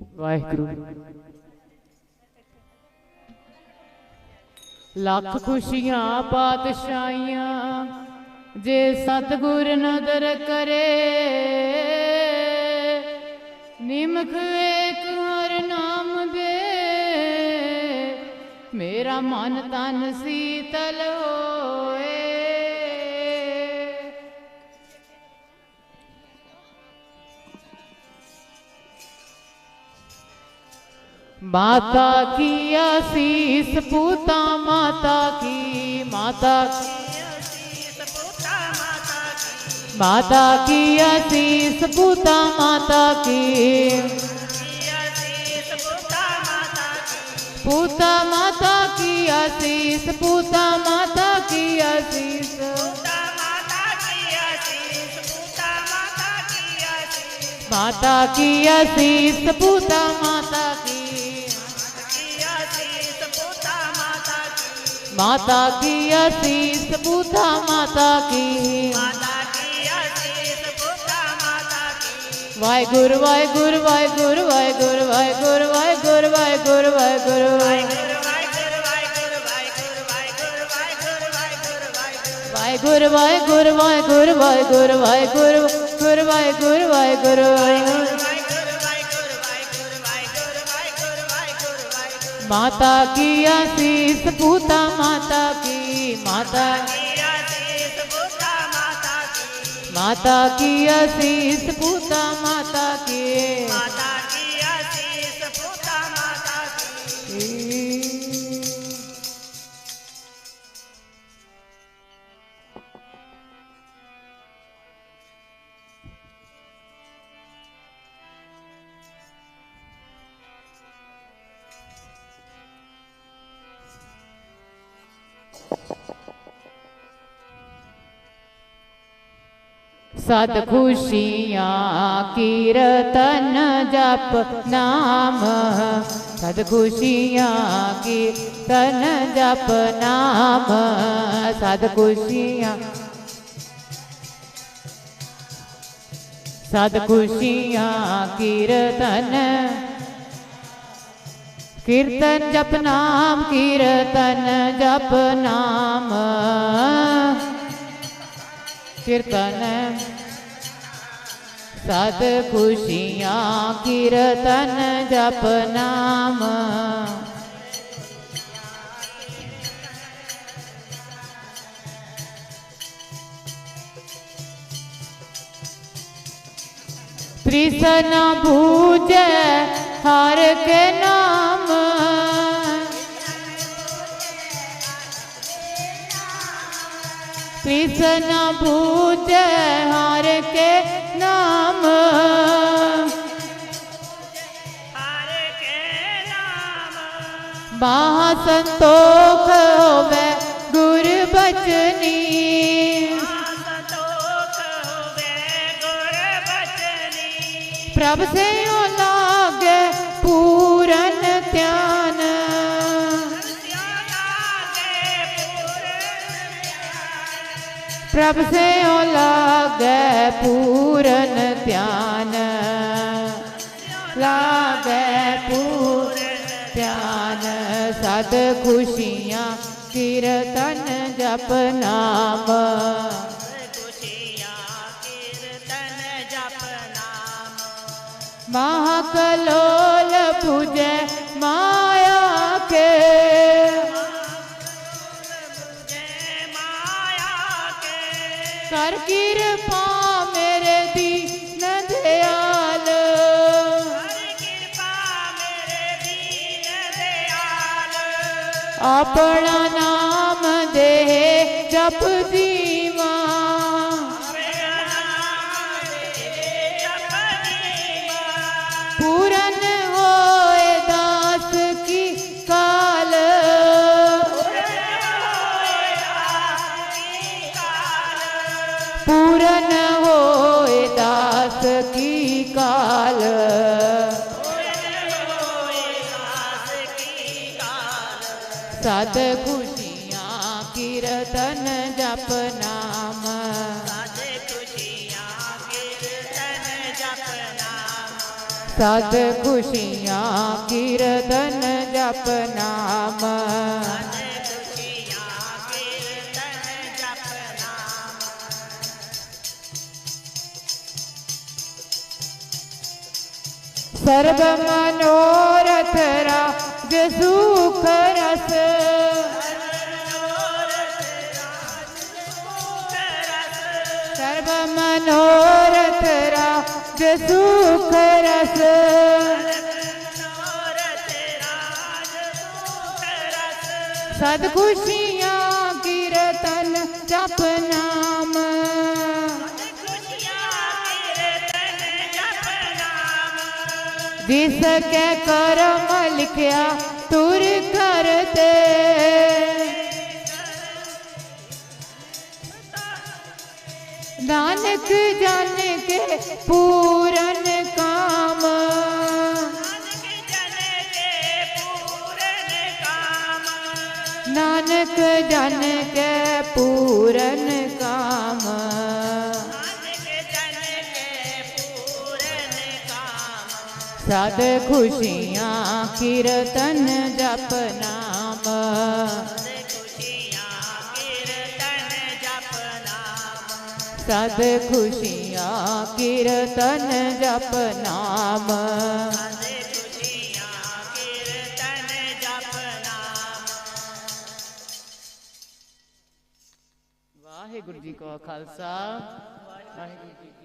ਵਾਹਿਗੁਰੂ। ਲੱਖ ਖੁਸ਼ੀਆਂ ਪਾਤਸ਼ਾਹੀਆਂ ਜੇ ਸਤਗੁਰ ਨਦਰ ਕਰੇ। ਨਿਮਖ ਏਕ ਹਰ ਨਾਮ ਦੇ। ਮੇਰਾ ਮਨ ਤਨ ਸੀਤਲ ਹੋਏ। माता की आशीष पूता माता की, माता माता की आशीष पूता माता की। पूता माता की आशीष, पूता माता की आशीष। माता की आशीष, पूता माता की। माता की आशीष पूता माता की वाहेगुरु वाहेगुरु वाहेगुरु वाहेगुरु वाहेगुरु वाहेगुरु वाहेगुरु वाहेगुरु वाहेगुरु वाहेगुरु वाहेगुरु वाहेगुरु वाहेगुरु गुरु वाहेगुरु वाहेगुरु माता की आशीष पूता माता की माता माता की। आशीष पूता माता की। माता ਸਤ ਖੁਸ਼ੀਆਂ ਕੀਰਤਨ ਜਪ ਨਾਮ। ਸਤ ਖੁਸ਼ੀਆਂ ਕੀਰਤਨ ਜਪ ਨਾਮ। ਸਤ ਖੁਸ਼ੀਆਂ ਸਤ ਖੁਸ਼ੀਆਂ ਕੀਰਤਨ। ਕੀਰਤਨ ਜਪ ਨਾਮ, ਕੀਰਤਨ ਜਪ ਨਾਮ। कीर्तन। सद खुशियाँ कीर्तन जप नाम। कृष्ण भूज हर के नाम। कृष्ण भूत हार के नाम। महासंतोष होवे गुरु बचनी। प्रभ से प्रभ से लागे पूरन ध्यान। लागे पूरन ध्यान, सद खुशियाँ कीर्तन जप नाम। महाकलोल पूजे ਕਰ ਕਿਰਪਾ ਮੇਰੇ ਦੀ ਨਦਿਆਲ ਕਰ ਕਿਰਪਾ ਮੇਰੇ ਦੀ ਨਦਿਆਲ ਆਪਣਾ ਨਾਮ ਦੇ ਜਪਦੀ सत खुशियाँ कीर्तन जप नाम। सत खुशियाँ कीर्तन जप नाम। सर्व मनोरथ रा सुख रस सर्व मनोरथ राग सुख रस सद खुशियाँ कीर्तन जप नाम। जिसके कर्म लिखिया तुर करते नानक जन के पूरन काम। नानक जन के पूरन काम। ਸਦ ਖੁਸ਼ੀਆਂ, ਕੀਰਤਨ ਜਪ ਨਾਮ। ਸਦ ਖੁਸ਼ੀਆਂ, ਕੀਰਤਨ ਜਪ ਨਾਮ। ਵਾਹਿਗੁਰੂ ਜੀ ਕਾ ਖਾਲਸਾ। ਵਾਹਿਗੁਰੂ ਜੀ